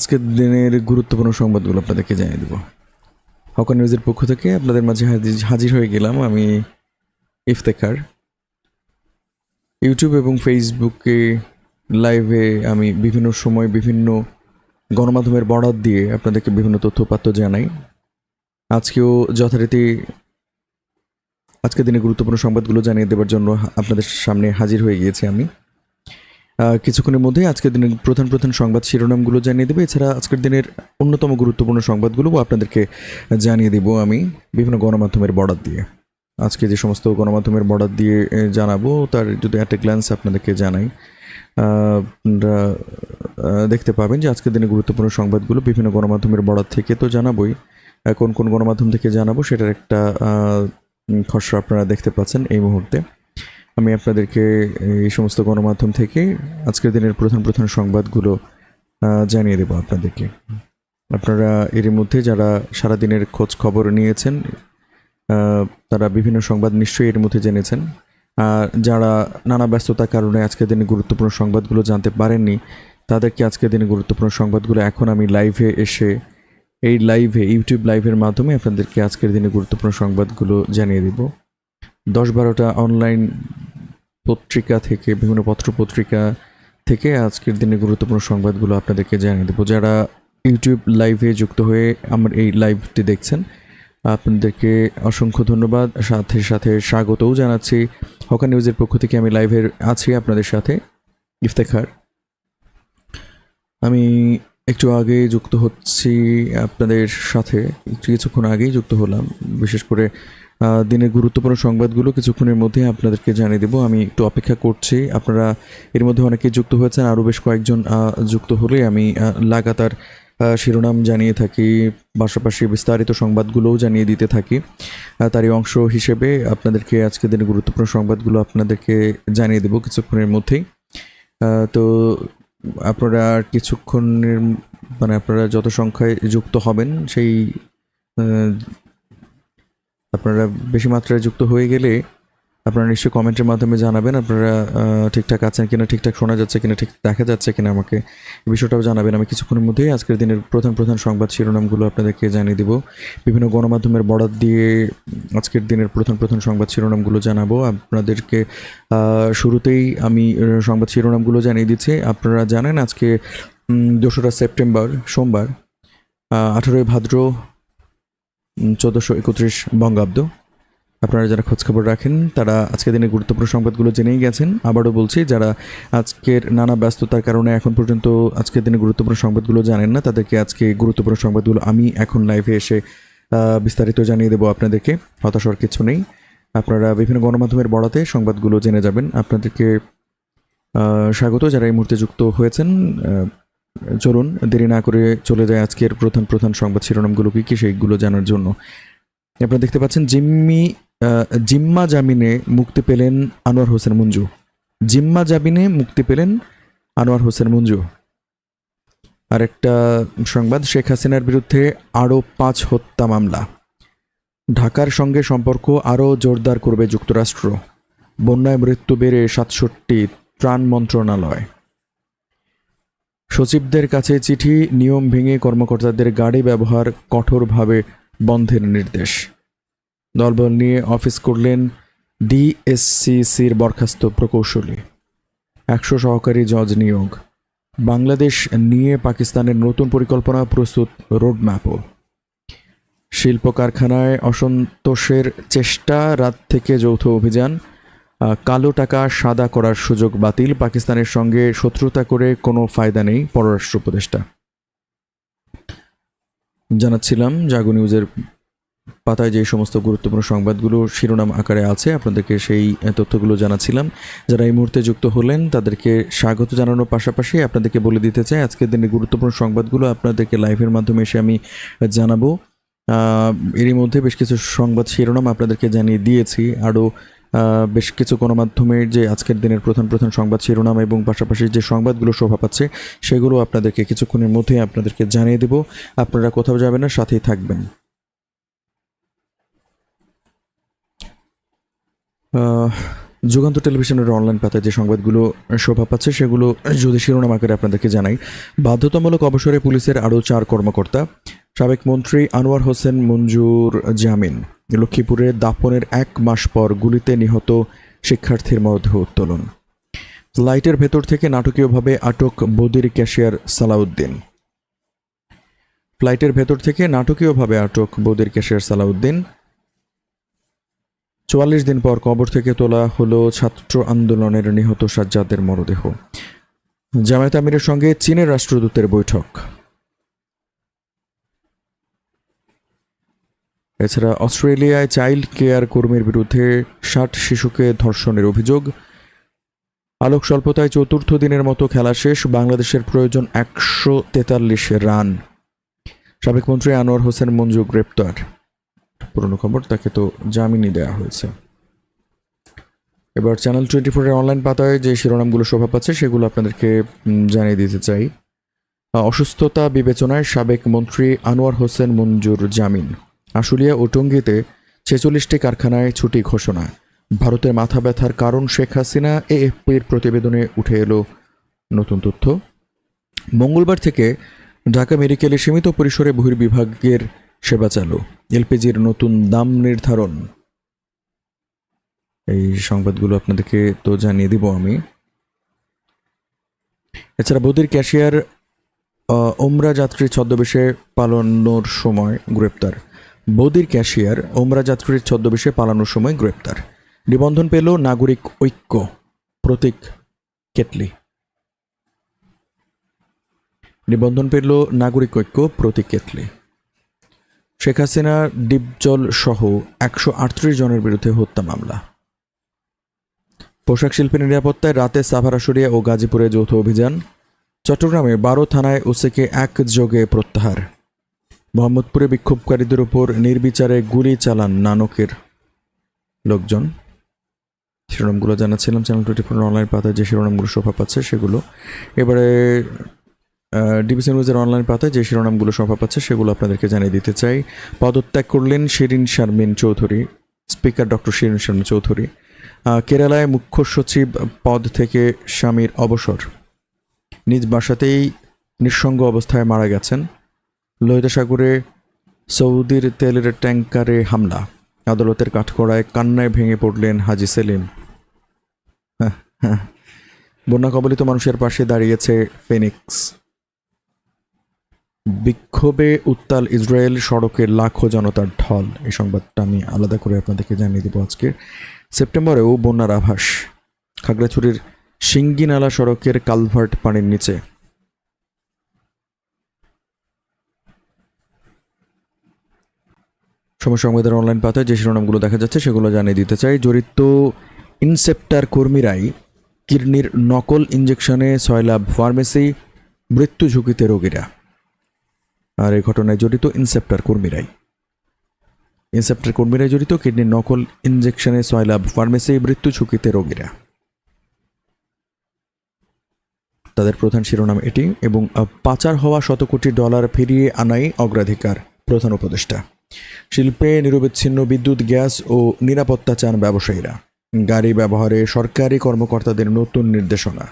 আজকের দিনের গুরুত্বপূর্ণ সংবাদগুলো আপনাদেরকে জানিয়ে দেবো। হকার নিউজের পক্ষ থেকে আপনাদের মাঝে হাজির- হয়ে গেলাম আমি ইফতেখার। ইউটিউব এবং ফেসবুকে লাইভে আমি বিভিন্ন সময় বিভিন্ন গণমাধ্যমের বরাত দিয়ে আপনাদেরকে বিভিন্ন তথ্যপাত্র জানাই। আজকেও যথারীতি আজকের দিনে গুরুত্বপূর্ণ সংবাদগুলো জানিয়ে দেওয়ার জন্য আপনাদের সামনে হাজির হয়ে গিয়েছি আমি। কিছুক্ষণের মধ্যে আজকের দিনের প্রধান প্রধান সংবাদ শিরোনামগুলো জানিয়ে দেবে। এছাড়া আজকের দিনের অন্যতম গুরুত্বপূর্ণ সংবাদগুলো আপনাদেরকে জানিয়ে দেব আমি বিভিন্ন গণমাধ্যমের বরাদ দিয়ে। আজকে যে সমস্ত গণমাধ্যমের বরাদ দিয়ে জানাব, তার যদি একটা গ্ল্যান্স আপনাদেরকে জানাই, আপনারা দেখতে পাবেন যে আজকের দিনে গুরুত্বপূর্ণ সংবাদগুলো বিভিন্ন গণমাধ্যমের বরাদ থেকে তো জানাবোই। কোন কোন গণমাধ্যম থেকে জানাব সেটার একটা খসড়া আপনারা দেখতে পাচ্ছেন এই মুহূর্তে। আমি আপনাদেরকে, এই সমস্ত গণমাধ্যম থেকে আজকের দিনের প্রধান প্রধান সংবাদগুলো জানিয়ে দেবো আপনাদেরকে। আপনারা এর মধ্যে যারা সারাদিনের খোঁজ খবর নিয়েছেন তারা বিভিন্ন সংবাদ নিশ্চয়ই এর মধ্যে জেনেছেন। আর যারা নানা ব্যস্ততার কারণে আজকের দিনে গুরুত্বপূর্ণ সংবাদগুলো জানতে পারেননি, তাদেরকে আজকের দিনে গুরুত্বপূর্ণ সংবাদগুলো এখন আমি লাইভে এসে, এই লাইভে, ইউটিউব লাইভের মাধ্যমে আপনাদেরকে আজকের দিনে গুরুত্বপূর্ণ সংবাদগুলো জানিয়ে দিব। দশ বারোটা অনলাইন পত্রিকা থেকে, বিভিন্ন পত্রপত্রিকা থেকে আজকের দিনে গুরুত্বপূর্ণ সংবাদগুলো আপনাদেরকে জানিয়ে দেবো। যারা ইউটিউব লাইভে যুক্ত হয়ে আমার এই লাইভটি দেখছেন, আপনাদেরকে অসংখ্য ধন্যবাদ। সাথে সাথে স্বাগতও জানাচ্ছি। হকা নিউজের পক্ষ থেকে আমি লাইভের আছি আপনাদের সাথে, ইফতেখার। আমি একটু আগে যুক্ত হচ্ছি আপনাদের সাথে কিছুক্ষণ আগেই যুক্ত হলাম। বিশেষ করে দিনের গুরুত্বপূর্ণ সংবাদগুলো কিছুক্ষণের মধ্যে আপনাদেরকে জানিয়ে দেবো। আমি একটু অপেক্ষা করছি। আপনারা এর মধ্যে অনেকেই যুক্ত হয়েছেন, আরও বেশ কয়েকজন যুক্ত হলে আমি লাগাতার শিরোনাম জানিয়ে থাকি, পাশাপাশি বিস্তারিত সংবাদগুলোও জানিয়ে দিতে থাকি। তারই অংশ হিসেবে আপনাদেরকে আজকে দিনের গুরুত্বপূর্ণ সংবাদগুলো আপনাদেরকে জানিয়ে দেবো কিছুক্ষণের মধ্যেই। তো আপনারা কিছুক্ষণের মানে আপনারা যত সংখ্যায় যুক্ত হবেন, সেই আপনারা বেশি মাত্রায় যুক্ত হয়ে গেলে আপনারা নিশ্চয়ই কমেন্টের মাধ্যমে জানাবেন, আপনারা ঠিকঠাক আছেন কিনা, ঠিকঠাক শোনা যাচ্ছে কিনা, ঠিক দেখা যাচ্ছে কিনা আমাকে এই বিষয়টাও জানাবেন। আমি কিছুক্ষণের মধ্যেই আজকের দিনের প্রধান প্রধান সংবাদ শিরোনামগুলো আপনাদেরকে জানিয়ে দিব। বিভিন্ন গণমাধ্যমের বরাদ দিয়ে আজকের দিনের প্রধান প্রধান সংবাদ শিরোনামগুলো জানাব। আপনাদেরকে শুরুতেই আমি সংবাদ শিরোনামগুলো জানিয়ে দিচ্ছি। আপনারা জানেন আজকে দোসরা সেপ্টেম্বর, সোমবার আঠেরোই ভাদ্র চোদ্দোশো একত্রিশ বঙ্গাব্দ। আপনারা যারা খোঁজখবর রাখেন, তারা আজকের দিনে গুরুত্বপূর্ণ সংবাদগুলো জেনেই গেছেন। আবারও বলছি, যারা আজকের নানা ব্যস্ততার কারণে এখন পর্যন্ত আজকের দিনে গুরুত্বপূর্ণ সংবাদগুলো জানেন না, তাদেরকে আজকে গুরুত্বপূর্ণ সংবাদগুলো আমি এখন লাইভে এসে বিস্তারিত জানিয়ে দেবো আপনাদেরকে। হতাশার কিছু নেই। আপনারা বিভিন্ন গণমাধ্যমের বড়াতে সংবাদগুলো জেনে যাবেন। আপনাদেরকে স্বাগত যারা এই মুহূর্তে যুক্ত হয়েছেন। চলুন, দেরি না করে চলে যায় আজকের প্রধান প্রধান সংবাদ শিরোনামগুলো কী কী, সেইগুলো জানার জন্য। আপনারা দেখতে পাচ্ছেন, জিম্মি জিম্মা জামিনে মুক্তি পেলেন আনোয়ার হোসেন মঞ্জু। জিম্মা জামিনে মুক্তি পেলেন আনোয়ার হোসেন মঞ্জু। আরেকটা সংবাদ, শেখ হাসিনার বিরুদ্ধে আরও পাঁচ হত্যা মামলা। ঢাকার সঙ্গে সম্পর্ক আরও জোরদার করবে যুক্তরাষ্ট্র। বন্যায় মৃত্যু বেড়ে সাতষট্টি ত্রাণ মন্ত্রণালয়। সচিবদের কাছে চিঠি, নিয়ম ভেঙে কর্মকর্তাদের গাড়ি ব্যবহার কঠোরভাবে বন্ধের নির্দেশ। দলবল নিয়ে অফিস করলেন ডিএসসিসির বরখাস্ত প্রকৌশলী। একশো সহকারী জজ নিয়োগ। বাংলাদেশ নিয়ে পাকিস্তানের নতুন পরিকল্পনা প্রস্তুত রোডম্যাপও। শিল্প কারখানায় অসন্তোষের চেষ্টা, রাত থেকে যৌথ অভিযান। কালো টাকা সাদা করার সুযোগ বাতিল। পাকিস্তানের সঙ্গে শত্রুতা করে কোনো ফায়দা নেই পররাষ্ট্র উপদেষ্টা। জানাচ্ছিলাম জাগো নিউজের পাতায় যে সমস্ত গুরুত্বপূর্ণ সংবাদগুলো শিরোনাম আকারে আছে, আপনাদেরকে সেই তথ্যগুলো জানাচ্ছিলাম। যারা এই মুহূর্তে যুক্ত হলেন, তাদেরকে স্বাগত জানানোর পাশাপাশি আপনাদেরকে বলে দিতে চাই, আজকের দিনে গুরুত্বপূর্ণ সংবাদগুলো আপনাদেরকে লাইভের মাধ্যমে এসে আমি জানাব। এরই মধ্যে বেশ কিছু সংবাদ শিরোনাম আপনাদেরকে জানিয়ে দিয়েছি। আরও বেশ কিছু গণমাধ্যমের যে আজকের দিনের প্রধান প্রধান সংবাদ শিরোনাম এবং পাশাপাশি যে সংবাদগুলো শোভা পাচ্ছে, সেগুলো আপনাদেরকে কিছুক্ষণের মধ্যেই আপনাদেরকে জানিয়ে দেব। আপনারা কোথাও যাবেন না, সাথেই থাকবেন। যুগান্ত টেলিভিশনের অনলাইন পাতায় যে সংবাদগুলো শোভা পাচ্ছে, সেগুলো যদি শিরোনাম আকারে আপনাদেরকে জানাই, বাধ্যতামূলক অবসরে পুলিশের আরও চার কর্মকর্তা সাবেক মন্ত্রী আনোয়ার হোসেন মঞ্জুর জামিন। লক্ষ্মীপুরে দাপনের এক মাস পর গুলিতে নিহত শিক্ষার্থীর মরদেহ উত্তোলন। লাইটের ভেতর থেকে নাটকীয়ভাবে আটক বদির ক্যাশিয়ার সালাউদ্দিন। ফ্লাইটের ভেতর থেকে নাটকীয়ভাবে আটক বদির ক্যাশিয়ার সালাউদ্দিন। চুয়াল্লিশ দিন পর কবর থেকে তোলা হলো ছাত্র আন্দোলনের নিহত সাজ্জাদের মরদেহ। জামায়াত আমিরের সঙ্গে চীনের রাষ্ট্রদূতের বৈঠক। এছাড়া অস্ট্রেলিয়ায় চাইল্ড কেয়ার কর্মীর বিরুদ্ধে ষাট শিশুকে ধর্ষণের অভিযোগ। আলোক স্বল্পতায় চতুর্থ দিনের মতো খেলা শেষ, বাংলাদেশের প্রয়োজন একশো তেতাল্লিশ রান। সাবেক মন্ত্রী আনোয়ার হোসেন মঞ্জু গ্রেপ্তার। পুরনো খবর, তাকে তো জামিনই দেওয়া হয়েছে। এবার চ্যানেল টোয়েন্টি ফোরের অনলাইন পাতায় যে শিরোনামগুলো শোভা পাচ্ছে, সেগুলো আপনাদেরকে জানিয়ে দিতে চাই। অসুস্থতা বিবেচনায় সাবেক মন্ত্রী আনোয়ার হোসেন মঞ্জুর জামিন। আশুলিয়া ও টঙ্গীতে ছেচল্লিশটি কারখানায় ছুটি ঘোষণা। ভারতের মাথা ব্যথার কারণ শেখ হাসিনা এএফপির প্রতিবেদনে উঠে এলো নতুন তথ্য। মঙ্গলবার থেকে ঢাকা মেডিকেলে সীমিত পরিসরে বহির্বিভাগের সেবা চালু। এলপিজির নতুন দাম নির্ধারণ। এই সংবাদগুলো আপনাদেরকে তো জানিয়ে দিব আমি। এছাড়া বদির ক্যাশিয়ার ওমরা যাত্রী ছদ্মবেশে পালানোর সময় গ্রেপ্তার। বদির ক্যাশিয়ার ওমরা যাত্রীর ছদ্মবেশে পালানোর সময় গ্রেপ্তার। নিবন্ধন পেল নাগরিক ঐক্য, প্রতীক কেটলি। নিবন্ধন পেল নাগরিক ঐক্য, প্রতীক কেটলি। শেখ হাসিনা, ডিপজল সহ একশো আটত্রিশ জনের বিরুদ্ধে হত্যা মামলা। পোশাক শিল্পের নিরাপত্তায় রাতে সাভারাসুরিয়া ও গাজীপুরে যৌথ অভিযান। চট্টগ্রামে বারো থানায় ওসিকে একযোগে প্রত্যাহার। মোহাম্মদপুরে বিক্ষোভকারীদের উপর নির্বিচারে গুলি চালান নানকের লোকজন। শিরোনামগুলো জানাচ্ছিলাম চ্যানেল টোয়েন্টি ফোর অনলাইন পাতায় যে শিরোনামগুলো শোভা পাচ্ছে সেগুলো। এবারে ডিবিসি নিউজের অনলাইন পাতায় যে শিরোনামগুলো শোভা পাচ্ছে সেগুলো আপনাদেরকে জানিয়ে দিতে চাই। পদত্যাগ করলেন শিরিন শারমিন চৌধুরী, স্পিকার ডক্টর শিরিন শারমিন চৌধুরী। কেরালায় মুখ্য সচিব পদ থেকে স্বামীর অবসর। নিজ বাসাতেই নিঃসঙ্গ অবস্থায় মারা গেছেন। লোহিত সাগরে সৌদির তেলের ট্যাঙ্কারে হামলা। আদালতের কাঠকড়ায় কান্নায় ভেঙে পড়লেন হাজি সেলিম। হ্যাঁ, হ্যাঁ। বন্যা কবলিত মানুষের পাশে দাঁড়িয়েছে ফেনিক্স। বিক্ষোভে উত্তাল ইসরায়েল সড়কে লাখো জনতার ঢল। এই সংবাদটা আমি আলাদা করে আপনাদেরকে জানিয়ে দেবো আজকে সেপ্টেম্বরেও বন্যার আভাস। খাগড়াছড়ির সিঙ্গিনালা সড়কের কালভার্ট পানির নিচে। সময় সংবাদের অনলাইন পাতায় যে শিরোনামগুলো দেখা যাচ্ছে সেগুলো জানিয়ে দিতে চাই। জড়িত ইনসেপ্টার কর্মীরাই কিডনির নকল ইঞ্জেকশনে সয়লাভ ফার্মেসি মৃত্যু ঝুঁকিতে রোগীরা। আর এই ঘটনায় জড়িত ইনসেপ্টার কর্মীরাই। ইনসেপ্টার কর্মীরাই জড়িত কিডনির নকল ইঞ্জেকশনে সয়লাভ ফার্মেসি মৃত্যু ঝুঁকিতে রোগীরা। তাদের প্রধান শিরোনাম এটি এবং পাচার হওয়া শত কোটি ডলার ফিরিয়ে আনাই অগ্রাধিকার প্রধান উপদেষ্টা। শিল্পে নিরবিচ্ছিন্ন বিদ্যুৎ, গ্যাস ও নিরাপত্তা চান ব্যবসায়ীরা। গাড়ি ব্যবহারে সরকারি কর্মকর্তাদের নতুন নির্দেশনা।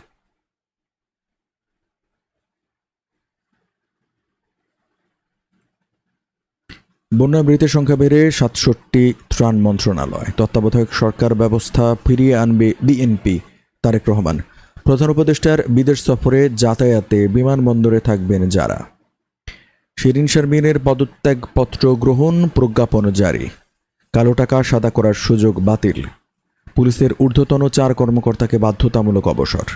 বন্যা মৃতের সংখ্যা বেড়ে সাতষট্টি ত্রাণ মন্ত্রণালয়। তত্ত্বাবধায়ক সরকার ব্যবস্থা ফিরিয়ে আনবে বিএনপি। তারেক রহমান। প্রধান উপদেষ্টার বিদেশ সফরে যাতায়াতে বিমানবন্দরে থাকবেন যারা। শিরিন শারমিনের পদত্যাগপত্র গ্রহণ প্রজ্ঞাপন জারি। কালো টাকা সাদা করার সুযোগ বাতিল। পুলিশের ঊর্ধ্বতন চার কর্মকর্তাকে বাধ্যতামূলক অবসর।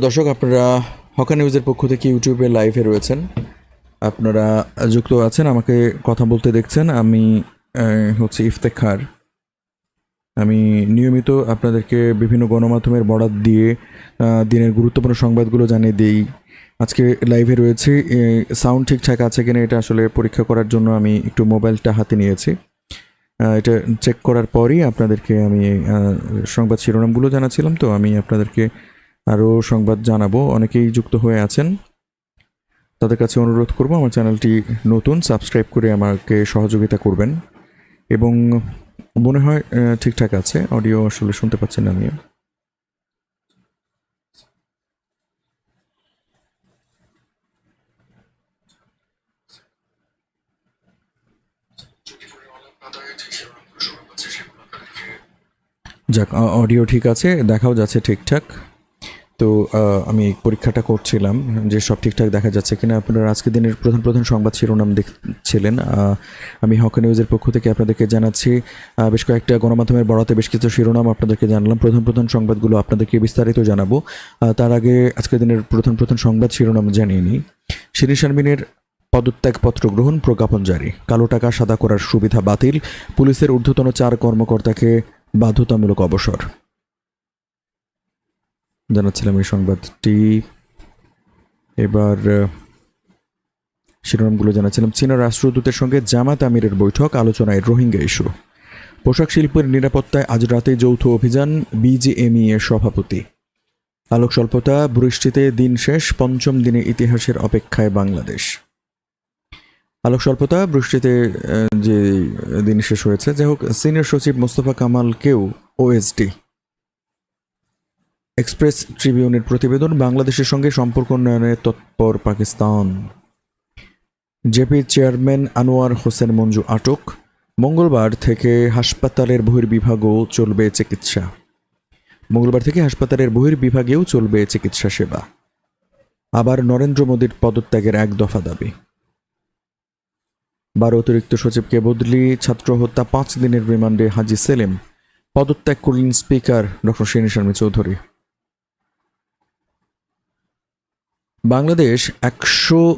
দর্শক, আপনারা হকা নিউজের পক্ষ থেকে ইউটিউবে লাইভে রয়েছেন। আপনারা যুক্ত আছেন, আমাকে কথা বলতে দেখছেন। আমি হচ্ছে ইফতেখার আমি নিয়মিত আপনাদেরকে বিভিন্ন গণমাধ্যমের বরাত দিয়ে দিনের গুরুত্বপূর্ণ সংবাদগুলো জানিয়ে দিই। আজকে লাইভে রয়েছে। সাউন্ড ঠিকঠাক আছে কিনা এটা আসলে পরীক্ষা করার জন্য আমি একটু মোবাইলটা হাতে নিয়েছি। এটা চেক করার পরই আপনাদেরকে আমি সংবাদ শিরোনামগুলো জানাচ্ছিলাম। তো আমি আপনাদেরকে আরও সংবাদ জানাব। অনেকেই যুক্ত হয়ে আছেন। তাদের কাছে অনুরোধ করব, আমার চ্যানেলটি নতুন সাবস্ক্রাইব করে আমাকে সহযোগিতা করবেন। এবং মনে হয় ঠিকঠাক আছে। অডিও আসলে শুনতে পাচ্ছেন আমি আমিও। যাক অডিও ঠিক আছে, দেখাও যাচ্ছে ঠিকঠাক। তো আমি পরীক্ষাটা করছিলাম, যে সব ঠিকঠাক দেখা যাচ্ছে কিনা। আপনারা আজকে দিনের প্রধান প্রধান সংবাদ শিরোনাম দেখছিলেন। আমি হক নিউজের পক্ষ থেকে আপনাদেরকে জানাচ্ছি বেশ কয়েকটা গণমাধ্যমের বড়াতে বেশ কিছু শিরোনাম আপনাদেরকে জানালাম। প্রধান প্রধান সংবাদগুলো আপনাদেরকে বিস্তারিত জানাব। তার আগে আজকের দিনের প্রধান প্রধান সংবাদ শিরোনাম জানিয়ে নিই। শিরিন শারমিনের পদত্যাগপত্র গ্রহণ প্রজ্ঞাপন জারি। কালো টাকা সাদা করার সুবিধা বাতিল। পুলিশের ঊর্ধ্বতন চার কর্মকর্তাকে বাধ্যতামূলক অবসর। জানাচ্ছিলাম এই সংবাদটি। এবার শিরোনামগুলো জানাচ্ছিলাম। চীনা রাষ্ট্রদূতের সঙ্গে জামাত আমিরের বৈঠক, আলোচনায় রোহিঙ্গা ইস্যু। পোশাক শিল্পের নিরাপত্তায় আজ রাতে যৌথ অভিযান বিজিএমই এর সভাপতি। আলোক স্বল্পতা, বৃষ্টিতে দিন শেষ, পঞ্চম দিনে ইতিহাসের অপেক্ষায় বাংলাদেশ। আলোক স্বল্পতা, বৃষ্টিতে যে দিন শেষ হয়েছে। যাই হোক, সিনিয়র সচিব মোস্তফা কামালকেও ওএসডি এক্সপ্রেস ট্রিবিউনের প্রতিবেদন, বাংলাদেশের সঙ্গে সম্পর্ক উন্নয়নে তৎপর পাকিস্তান। জেপির চেয়ারম্যান আনোয়ার হোসেন মঞ্জু আটক। মঙ্গলবার থেকে হাসপাতালের বহির্বিভাগও চলবে চিকিৎসা। মঙ্গলবার থেকে হাসপাতালের বহির্বিভাগেও চলবে চিকিৎসা সেবা। আবার নরেন্দ্র মোদীর পদত্যাগের এক দফা দাবি। বারো অতিরিক্ত সচিবকে বদলি, ছাত্র হত্যা পাঁচ দিনের রিমান্ডে হাজি সেলিম। পদত্যাগ করলেন স্পিকার ডক্টর শেনি শর্মী চৌধুরী। বাংলাদেশ একশো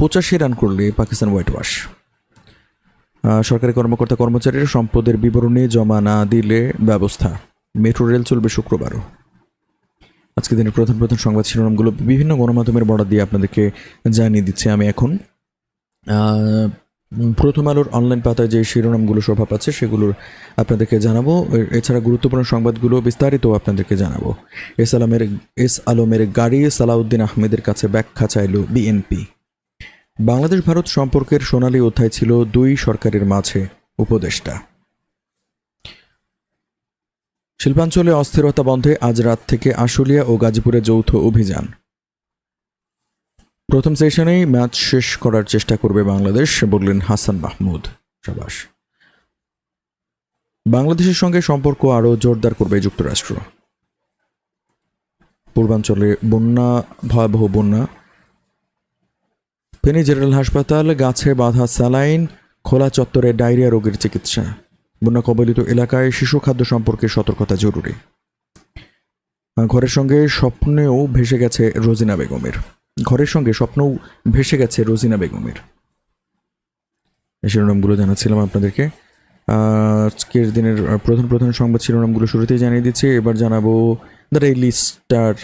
পঁচাশি রান করলে পাকিস্তান হোয়াইট ওয়াশ সরকারি কর্মকর্তা কর্মচারীর সম্পদের বিবরণী জমা না দিলে ব্যবস্থা। মেট্রো রেল চলবে শুক্রবারও। আজকে দিনের প্রধান প্রধান সংবাদ শিরোনামগুলো বিভিন্ন গণমাধ্যমের বর্ডার দিয়ে আপনাদেরকে জানিয়ে দিচ্ছি আমি এখন। প্রথম আলোর অনলাইন পাতায় যে শিরোনামগুলো শোভা পাচ্ছে সেগুলোর আপনাদেরকে জানাব। এছাড়া গুরুত্বপূর্ণ সংবাদগুলো বিস্তারিত আপনাদেরকে জানাব। এস আলমের এস আলমের গাড়ি সালাউদ্দিন আহমেদের কাছে ব্যাখ্যা চাইল বিএনপি। বাংলাদেশ ভারত সম্পর্কের সোনালী অধ্যায় ছিল দুই সরকারের মাঝে উপদেষ্টা। শিল্পাঞ্চলে অস্থিরতা বন্ধে আজ রাত থেকে আশুলিয়া ও গাজীপুরে যৌথ অভিযান। প্রথম সেশনেই ম্যাচ শেষ করার চেষ্টা করবে বাংলাদেশ, বললেন হাসান মাহমুদ সাবাস। বাংলাদেশের সঙ্গে সম্পর্ক আরও জোরদার করবে যুক্তরাষ্ট্র। পূর্বাঞ্চলে বন্যা, ভয়াবহ বন্যা। ফেনী জেনারেল হাসপাতাল, গাছে বাঁধা স্যালাইন, খোলা চত্বরে ডায়রিয়া রোগের চিকিৎসা। বন্যা কবলিত এলাকায় শিশু খাদ্য সম্পর্কে সতর্কতা জরুরি। ঘরের সঙ্গে স্বপ্নেও ভেসে গেছে রোজিনা বেগমের। ঘরের সঙ্গে স্বপ্নও ভেসে গেছে রোজিনা বেগমের। শিরোনামগুলো জানাচ্ছিলাম আপনাদেরকে। আজকের দিনের প্রধান প্রধান সংবাদ শিরোনামগুলো শুরুতেই জানিয়ে দিচ্ছি। এবার জানাব দ্য ডেইলি স্টার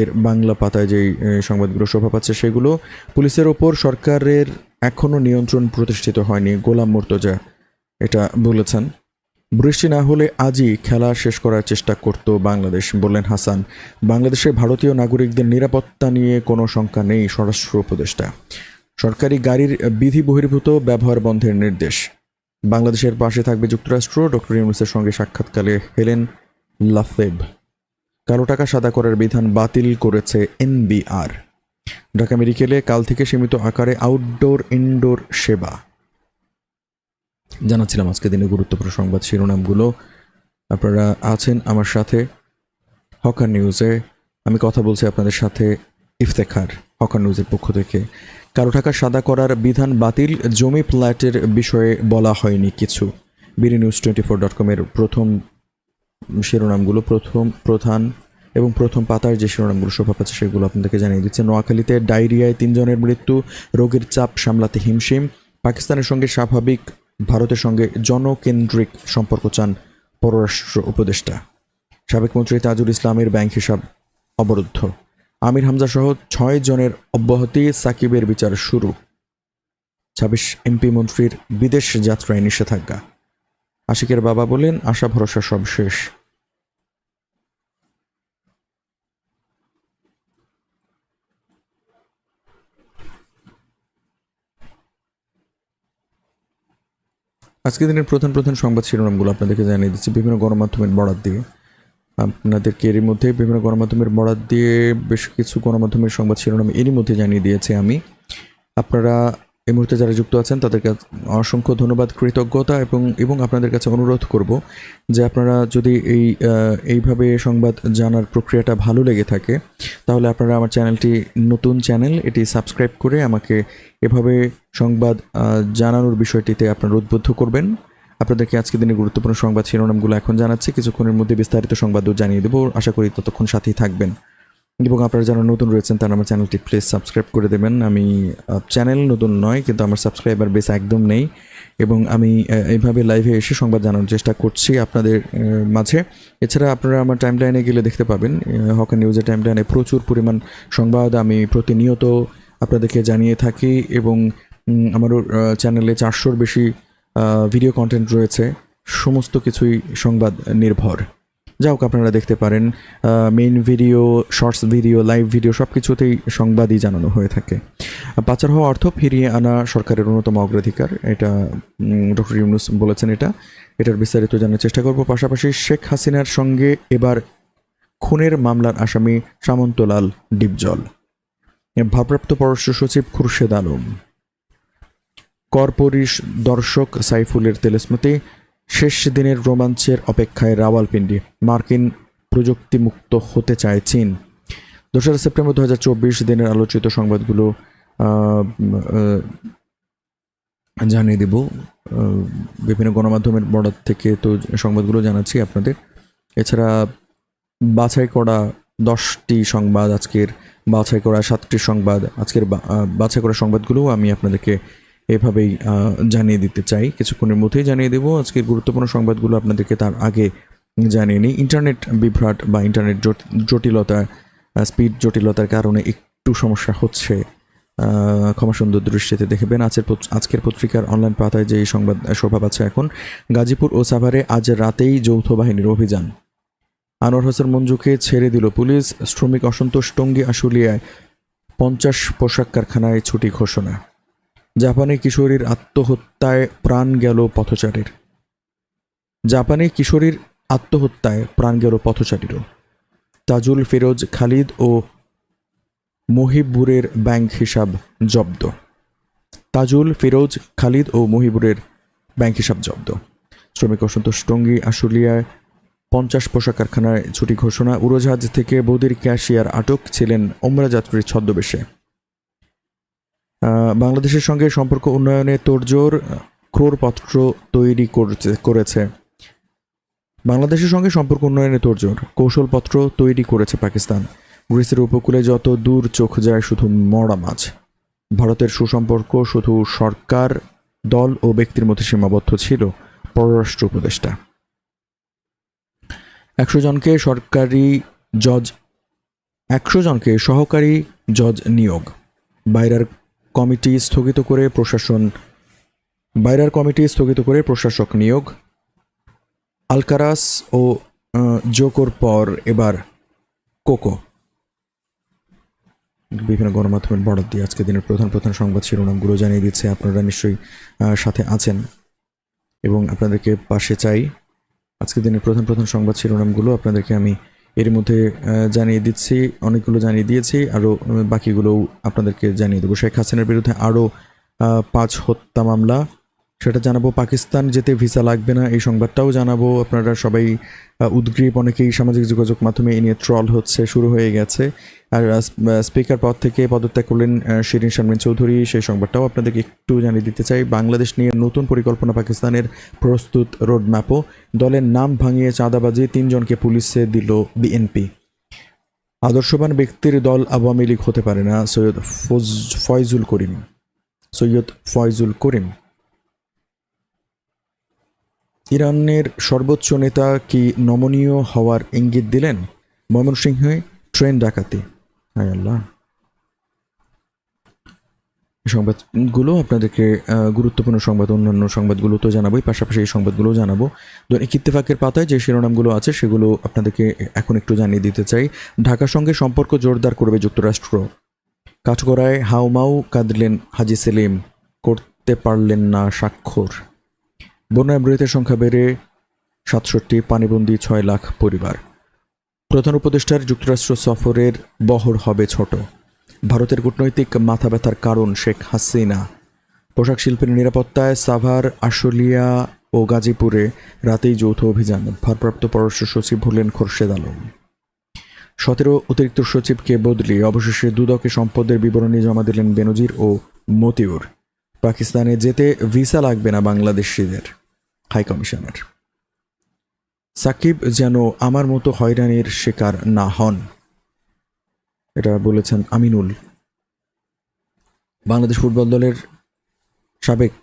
এর বাংলা পাতায় যেই সংবাদগুলো শোভা পাচ্ছে সেগুলো। পুলিশের ওপর সরকারের এখনও নিয়ন্ত্রণ প্রতিষ্ঠিত হয়নি গোলাম মুর্তজা, এটা বলেছেন। বৃষ্টি না হলে আজই খেলা শেষ করার চেষ্টা করত বাংলাদেশ, বললেন হাসান। বাংলাদেশে ভারতীয় নাগরিকদের নিরাপত্তা নিয়ে কোনো শঙ্কা নেই স্বরাষ্ট্র উপদেষ্টা। সরকারি গাড়ির বিধি বহির্ভূত ব্যবহার বন্ধের নির্দেশ। বাংলাদেশের পাশে থাকবে যুক্তরাষ্ট্র, ডক্টর ইউনুসের সঙ্গে সাক্ষাৎকালে হেলেন লাফেব। কালো টাকা সাদা করার বিধান বাতিল করেছে এনবিআর। ঢাকা মেডিকেলে কাল থেকে সীমিত আকারে আউটডোর ইনডোর সেবা। জানাচ্ছিলাম আজকে দিনে গুরুত্বপূর্ণ সংবাদ শিরোনামগুলো। আপনারা আছেন আমার সাথে হকার নিউজে। আমি কথা বলছি আপনাদের সাথে ইফতেখার, হকার নিউজের পক্ষ থেকে। কারও টাকা সাদা করার বিধান বাতিল, জমি ফ্ল্যাটের বিষয়ে বলা হয়নি কিছু। BD news twenty four dot কমের প্রথম শিরোনামগুলো, প্রথম প্রধান এবং প্রথম পাতার যে শিরোনামগুলো, শোভা পাচ্ছে সেগুলো আপনাদেরকে জানিয়ে দিচ্ছে। নোয়াখালীতে ডায়রিয়ায় তিনজনের মৃত্যু, রোগের চাপ সামলাতে হিমশিম। পাকিস্তানের সঙ্গে স্বাভাবিক ভারতের সঙ্গে জনকেন্দ্রিক সম্পর্ক চান পররাষ্ট্র উপদেষ্টা। সাবেক মন্ত্রী তাজুল ইসলামের ব্যাংক হিসাব অবরুদ্ধ। আমির হামজা সহ ছয় জনের অব্যাহতি সাকিবের বিচার শুরু। ছাব্বিশ এমপি মন্ত্রীর বিদেশ যাত্রায় নিষেধাজ্ঞা। আশিকের বাবা বলেন, আশা ভরসা সব শেষ। আজকের দিনের প্রধান প্রধান সংবাদ শিরোনামগুলো আপনাদেরকে জানিয়ে দিচ্ছি। বিভিন্ন গণমাধ্যমের বরাদ দিয়ে। আপনাদেরকে এরই মধ্যে বিভিন্ন গণমাধ্যমের বরাদ দিয়ে বেশ কিছু গণমাধ্যমের সংবাদ শিরোনাম এরই মধ্যে জানিয়ে দিয়েছে আমি। আপনারা এই মুহূর্তে যারা যুক্ত আছেন, তাদেরকে অসংখ্য ধন্যবাদ, কৃতজ্ঞতা এবং এবং আপনাদের কাছে অনুরোধ করব যে আপনারা যদি এই এইভাবে সংবাদ জানার প্রক্রিয়াটা ভালো লেগে থাকে, তাহলে আপনারা আমার চ্যানেলটি, নতুন চ্যানেল, এটি সাবস্ক্রাইব করে আমাকে এভাবে সংবাদ জানানোর বিষয়টিতে আপনারা উদ্বুদ্ধ করবেন। আপনাদেরকে আজকে দিনের গুরুত্বপূর্ণ সংবাদ শিরোনামগুলো এখন জানাচ্ছি। কিছুক্ষণের মধ্যে বিস্তারিত সংবাদও জানিয়ে দেবো। আশা করি ততক্ষণ সাথেই থাকবেন। এবং আপনারা যারা নতুন রয়েছেন, তারা আমার চ্যানেলটি প্লিজ সাবস্ক্রাইব করে দেবেন। আমি চ্যানেল নতুন নয়, কিন্তু আমার সাবস্ক্রাইবার বেস একদম নেই। এবং আমি এইভাবে লাইভে এসে সংবাদ জানানোর চেষ্টা করছি আপনাদের মাঝে। এছাড়া আপনারা আমার টাইম লাইনে গেলে দেখতে পাবেন হকার নিউজের টাইম লাইনে প্রচুর পরিমাণ সংবাদ আমি প্রতিনিয়ত আপনাদেরকে জানিয়ে থাকি এবং আমারও চ্যানেলে চারশোর বেশি ভিডিও কন্টেন্ট রয়েছে। সমস্ত কিছুই সংবাদ নির্ভর। যা হোক, আপনারা দেখতে পারেন main video shorts video live video সব কিছুতেই সংবাদই জানানো হয়ে থাকে। পাচার হওয়া অর্থ ফিরিয়ে আনা সরকারের অন্যতম অগ্রাধিকার, এটা ডক্টর ইউনুস বলেছেন এটা। এটার বিস্তারিত জানার চেষ্টা করব। পাশাপাশি শেখ হাসিনার সঙ্গে এবার খুনের মামলার আসামি সামন্তলাল ডিপজল। ভারপ্রাপ্ত পররাষ্ট্র সচিব খুরশেদ আলম। কর দর্শক সাইফুলের তেলস্মৃতি শেষ দিনের রোমাঞ্চের অপেক্ষায় রাওয়ালপিন্ডি মার্কিন প্রযুক্তিমুক্ত হতে চায় চীন। দোসরা সেপ্টেম্বর দু হাজার চব্বিশ দিনের আলোচিত সংবাদগুলো জানিয়ে দেব। বিভিন্ন গণমাধ্যমের বরাদ থেকে তো সংবাদগুলো জানাচ্ছি আপনাদের। এছাড়া বাছাই করা দশটি সংবাদ, আজকের বাছাই করা সাতটি সংবাদ, আজকের বাছাই করা সংবাদগুলোও আমি আপনাদেরকে এভাবেই জানিয়ে দিতে চাই। কিছুক্ষণের মধ্যেই জানিয়ে দেবো। আজকের গুরুত্বপূর্ণ সংবাদগুলো আপনাদেরকে তার আগে জানিয়ে নিই। ইন্টারনেট বিভ্রাট বা ইন্টারনেট জট- জটিলতা স্পিড জটিলতার কারণে একটু সমস্যা হচ্ছে। ক্ষমা সুন্দর দৃষ্টিতে দেখবেন। আজকের আজকের পত্রিকার অনলাইন পাতায় যে সংবাদ শোভা পাচ্ছে এখন, গাজীপুর ও সাভারে আজ রাতেই যৌথ বাহিনীর অভিযান। আনোয়ার হোসেন মঞ্জুকে ছেড়ে দিল পুলিশ। শ্রমিক অসন্তোষ টঙ্গী আশুলিয়ায় পঞ্চাশ পোশাক কারখানায় ছুটি ঘোষণা। জাপানে কিশোরীর আত্মহত্যায় প্রাণ গেল পথচারীর। জাপানে কিশোরীর আত্মহত্যায় প্রাণ গেল পথচারীরও। তাজুল ফিরোজ, খালিদ ও মহিবুরের ব্যাংক হিসাব জব্দ। তাজুল ফিরোজ, খালিদ ও মহিবুরের ব্যাংক হিসাব জব্দ। শ্রমিক অসন্তোষ টঙ্গী, আশুলিয়ায় পঞ্চাশ পোশাক কারখানায় ছুটি ঘোষণা। উড়োজাহাজ থেকে বৌদির ক্যাশিয়ার আটক ছিলেন ওমরা যাত্রীর ছদ্মবেশে। বাংলাদেশের সঙ্গে সম্পর্ক উন্নয়নে তোড়জোড় ক্রোড়পত্র তৈরি করছে। বাংলাদেশের সঙ্গে সম্পর্ক উন্নয়নে তোড়জোড়, কৌশলপত্র তৈরি করেছে পাকিস্তান। গ্রিসের উপকূলে যত দূর চোখ যায় শুধু মরা মাছ। ভারতের সুসম্পর্ক শুধু সরকার, দল ও ব্যক্তির মধ্যে সীমাবদ্ধ ছিল, পররাষ্ট্র উপদেষ্টা। একশো জনকে সরকারি জজ, একশো জনকে সহকারী জজ নিয়োগ। বাইরের কমিটি স্থগিত করে প্রশাসন, বাইরের কমিটি স্থগিত করে প্রশাসক নিয়োগ, আলকারাস ও জোকোর পর এবার কোকো। বিভিন্ন গণমাধ্যমের বরাদ দিয়ে আজকে দিনের প্রধান প্রধান সংবাদ শিরোনামগুলো জানিয়ে দিচ্ছে আপনারা নিশ্চয়ই সাথে আছেন। এবং আপনাদেরকে পাশে চাই আজকে দিনের প্রধান প্রধান সংবাদ শিরোনামগুলো। আপনাদেরকে আমি এর মধ্যে জানিয়ে দিচ্ছি, অনেকগুলো জানিয়ে দিয়েছি আরও বাকিগুলোও আপনাদেরকে জানিয়ে দেবো। শেখ হাসিনার বিরুদ্ধে আরও পাঁচ হত্যা মামলা সেটা জানাব। পাকিস্তান যেতে ভিসা লাগবে না, এই সংবাদটাও জানাব। আপনারা সবাই উদ্গ্রীব অনেকেই সামাজিক যোগাযোগ মাধ্যমে এ নিয়ে ট্রল হচ্ছে, শুরু হয়ে গেছে। আর স্পিকার পদ থেকে পদত্যাগ করলেন শিরিন শারমিন চৌধুরী। সেই সংবাদটাও আপনাদেরকে একটু জানিয়ে দিতে চাই। বাংলাদেশ নিয়ে নতুন পরিকল্পনা পাকিস্তানের প্রস্তুত রোডম্যাপও। দলের নাম ভাঙিয়ে চাঁদাবাজি, তিনজনকে পুলিশে দিল বিএনপি। আদর্শবান ব্যক্তির দল আওয়ামী লীগ হতে পারে না, সৈয়দ ফজ, ফয়জুল করিম। সৈয়দ ফয়জুল করিম। ইরানের সর্বোচ্চ নেতা কি নমনীয় হওয়ার ইঙ্গিত দিলেন? ময়মনসিংহে ট্রেন ডাকাতি। হায় আল্লাহ। সংবাদগুলো আপনাদেরকে গুরুত্বপূর্ণ সংবাদ, অন্যান্য সংবাদগুলো তো জানাবোই, পাশাপাশি এই সংবাদগুলো জানাব। দৈনিক ইত্তেফাকের পাতায় যে শিরোনামগুলো আছে, সেগুলো আপনাদেরকে এখন একটু জানিয়ে দিতে চাই। ঢাকার সঙ্গে সম্পর্ক জোরদার করবে যুক্তরাষ্ট্র। কাঠগড়ায় হাউমাউ কাঁদলেন হাজি সেলিম। করতে পারলেন না স্বাক্ষর। বন্যায় মৃতের সংখ্যা বেড়ে সাতষট্টি, পানিবন্দী ছয় লাখ পরিবার। প্রধান উপদেষ্টার যুক্তরাষ্ট্র সফরের বহর হবে ছোট। ভারতের কূটনৈতিক মাথা ব্যথার কারণ শেখ হাসিনা। পোশাক শিল্পের নিরাপত্তায় সাভার, আশুলিয়া ও গাজীপুরে রাতেই যৌথ অভিযান। ভারপ্রাপ্ত পররাষ্ট্র সচিব হলেন খোরশেদ আলম। সতেরো অতিরিক্ত সচিবকে বদলিয়ে অবশেষে দুদকে সম্পদের বিবরণী জমা দিলেন বেনজির ও মতিউর। পাকিস্তানে যেতে ভিসা লাগবে না বাংলাদেশিদের, হাই কমিশনার। সাকিব যেন আমার মতো হয়রানির শিকার না হন। এটা বলেছেন আমিনুল। বাংলাদেশ ফুটবল দলের সাবেক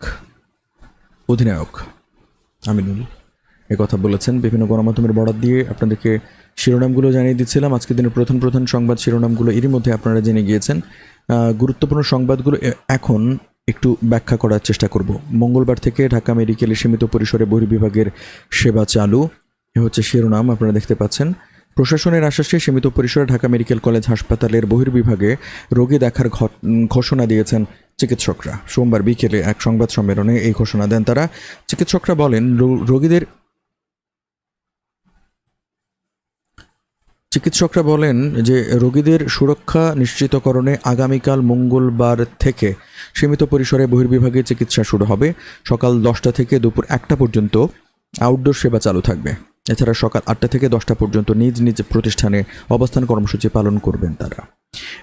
অধিনায়ক আমিনুল এ কথা বলেছেন। বিভিন্ন গণমাধ্যমের বরাদ দিয়ে আপনাদেরকে শিরোনামগুলো জানিয়ে দিচ্ছিলাম। আজকের দিনের প্রধান প্রধান সংবাদ শিরোনামগুলো এরই মধ্যে আপনারা জেনে গিয়েছেন। গুরুত্বপূর্ণ সংবাদগুলো এখন একটু ব্যাখ্যা করার চেষ্টা করব। মঙ্গলবার থেকে ঢাকা মেডিকেলে সীমিত পরিসরে বহির্বিভাগের সেবা চালু। এ হচ্ছে শিরোনাম, আপনারা দেখতে পাচ্ছেন। প্রশাসনের আশ্বাসে সীমিত পরিসরে ঢাকা মেডিকেল কলেজ হাসপাতালের বহির্বিভাগে রোগী দেখার ঘোষণা দিয়েছেন চিকিৎসকরা। সোমবার বিকেলে এক সংবাদ সম্মেলনে এই ঘোষণা দেন তারা। চিকিৎসকরা বলেন রোগীদের চিকিৎসকরা বলেন যে রোগীদের সুরক্ষা নিশ্চিতকরণে আগামীকাল মঙ্গলবার থেকে সীমিত পরিসরে বহির্বিভাগে চিকিৎসা শুরু হবে। সকাল দশটা থেকে দুপুর একটা পর্যন্ত আউটডোর সেবা চালু থাকবে। এছাড়া সকাল আটটা থেকে দশটা পর্যন্ত নিজ নিজ প্রতিষ্ঠানে অবস্থান কর্মসূচি পালন করবেন তারা।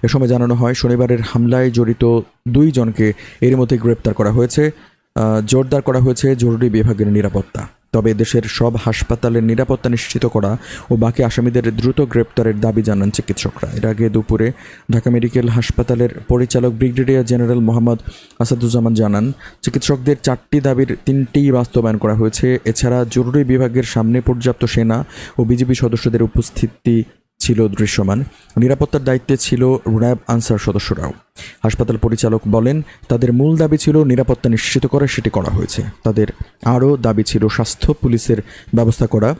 এ সময় জানানো হয়, শনিবারের হামলায় জড়িত দুই জনকে এর মধ্যে গ্রেপ্তার করা হয়েছে। জোরদার করা হয়েছে জরুরি বিভাগের নিরাপত্তা। তবে দেশের সব হাসপাতালের নিরাপত্তা নিশ্চিত করা ও বাকি আসামিদের দ্রুত গ্রেপ্তারের দাবি জানান চিকিৎসকরা। এর আগে দুপুরে ঢাকা মেডিকেল হাসপাতালের পরিচালক ব্রিগেডিয়ার জেনারেল মোহাম্মদ আসাদুজ্জামান জানান, চিকিৎসকদের চারটি দাবির তিনটিই বাস্তবায়ন করা হয়েছে। এছাড়া জরুরি বিভাগের সামনে পর্যাপ্ত সেনা ও বিজেপি সদস্যদের উপস্থিতি ছিল দৃশ্যমান। নিরাপত্তার দায়িত্বে ছিল র্যাব আনসার সদস্যরাও। হাসপাতাল পরিচালক বলেন, তাদের মূল দাবি ছিল নিরাপত্তা নিশ্চিত করা সেটি করা হয়েছে। তাদের আরও দাবি ছিল স্বাস্থ্য, পুলিশের ব্যবস্থা করা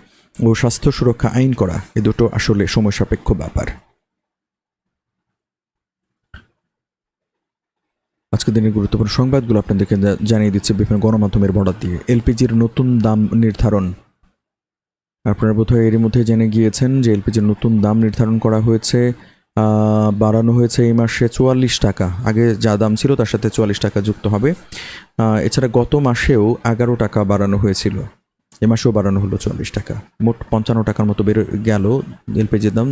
ও স্বাস্থ্য সুরক্ষা আইন করা। এ দুটো আসলে সময় সাপেক্ষ ব্যাপার। আজকের দিনের গুরুত্বপূর্ণ সংবাদগুলো আপনাদেরকে জানিয়ে দিচ্ছে বিভিন্ন গণমাধ্যমের বরাদ দিয়ে। এলপিজির নতুন দাম নির্ধারণ আপনারা বোধহয় এরই মধ্যে জেনে গিয়েছেন যে এলপিজির নতুন দাম নির্ধারণ করা হয়েছে বাড়ানো হয়েছে এই মাসে চুয়াল্লিশ টাকা। আগে যা দাম ছিল তার সাথে চুয়াল্লিশ টাকা যুক্ত হবে। এছাড়া গত মাসেও এগারো টাকা বাড়ানো হয়েছিল। এ মাসেও বাড়ানো হলো চুয়াল্লিশ টাকা। মোট পঞ্চান্ন টাকার মতো বেড়ে গেল এলপিজির দাম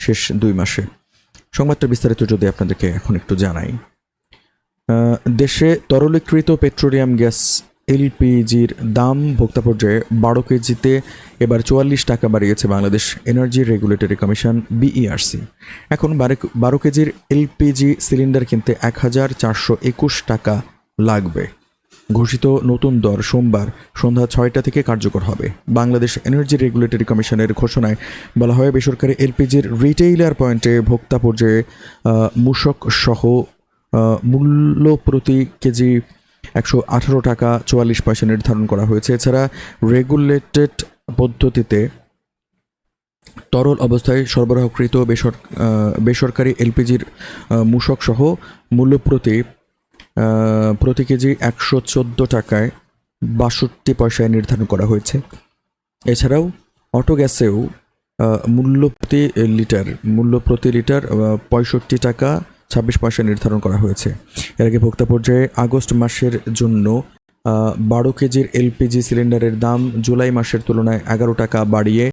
শেষ দুই মাসে। সংবাদটা বিস্তারিত যদি আপনাদেরকে এখন একটু জানাই। দেশে তরলীকৃত পেট্রোলিয়াম গ্যাস এলপিজির দাম ভোক্তা পর্যায়ে বারো কেজিতে এবার চুয়াল্লিশ টাকা বাড়িয়েছে Bangladesh energy regulatory commission, BERC. এখন বারো- কেজির এলপিজি সিলিন্ডার কিনতে এক হাজার চারশো একুশ টাকা লাগবে। ঘোষিত নতুন দর সোমবার সন্ধ্যা ছয়টা থেকে কার্যকর হবে। বাংলাদেশ এনার্জি রেগুলেটরি কমিশনের ঘোষণায় বলা হয়, বেসরকারি এলপিজির রিটেইলার পয়েন্টে ভোক্তা পর্যায়ে মূসক সহ মূল্য প্রতি কেজি একশো আঠারো টাকা চুয়াল্লিশ পয়সা নির্ধারণ করা হয়েছে। এছাড়া রেগুলেটেড পদ্ধতিতে তরল অবস্থায় সরবরাহকৃত বেসর বেসরকারি এলপিজির মূসক সহ মূল্য প্রতি প্রতি কেজি একশো চোদ্দ টাকায় বাষট্টি পয়সায় নির্ধারণ করা হয়েছে। এছাড়াও অটো গ্যাসেও মূল্য প্রতি লিটার মূল্য প্রতি লিটার পঁয়ষট্টি টাকা ছাব্বিশ পয়সা নির্ধারণ করা হয়েছে। এর আগে ভোক্তা পর্যায়ে আগস্ট মাসের জন্য বারো কেজির এলপিজি সিলিন্ডারের দাম জুলাই মাসের তুলনায় এগারো টাকা বাড়িয়ে